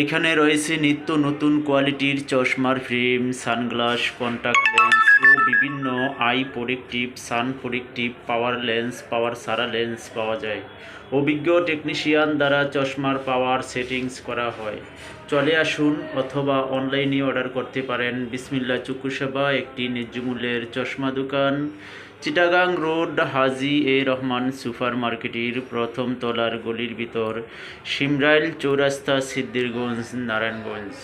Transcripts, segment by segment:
এখানে রয়েছে নিত্য নতুন কোয়ালিটির চশমার ফ্রেম, সানগ্লাস কন্টাক্ট লেন্স ও বিভিন্ন eye protective sun protective power lens power সারা লেন্স পাওয়া যায়। অভিজ্ঞ টেকনিশিয়ান দ্বারা চশমার পাওয়ার সেটিংস করা হয়। চলে আসুন অথবা অনলাইনে অর্ডার করতে পারেন। বিসমিল্লা চক্ষু সেবা, একটি ন্যায্য মূল্যের চশমা দোকান। Chittagong road, Haji A Rahman super মার্কেটের প্রথম তলার গলির ভিতর সিমরাইল চৌরাস্তা সিদ্দিরগঞ্জ নারায়ণগঞ্জ।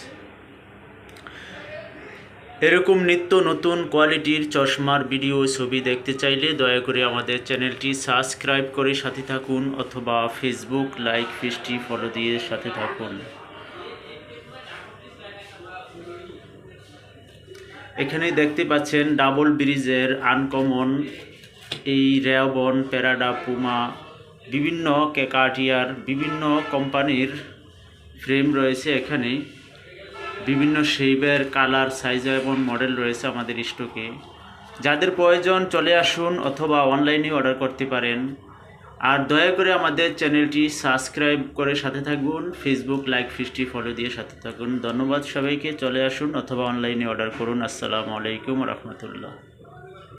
এরকম নিত্য নতুন কোয়ালিটির চশমার ভিডিও ছবি দেখতে চাইলে দয়া করে আমাদের চ্যানেলটি সাবস্ক্রাইব করে সাথে থাকুন অথবা ফেসবুক লাইক, পেজটি ফলো দিয়ে সাথে থাকুন। এখানে দেখতে পাচ্ছেন ডাবল ব্রিজের আনকমন, এই রেওবন প্যারাডা পুমা, বিভিন্ন কেকাটিয়ার বিভিন্ন কোম্পানির ফ্রেম রয়েছে এখানে। বিভিন্ন শেপের, কালার সাইজ এবং মডেল রয়েছে আমাদের স্টকে যাদের প্রয়োজন চলে আসুন অথবা অনলাইনে অর্ডার করতে পারেন। আর দয়া করে আমাদের চ্যানেলটি সাবস্ক্রাইব করে সাথে থাকুন ফেসবুক লাইক ফিস্টি ফলো দিয়ে সাথে থাকুন। ধন্যবাদ সবাইকে, চলে আসুন অথবা অনলাইনে অর্ডার করুন। আসসালামু আলাইকুম রহমতুল্লাহ।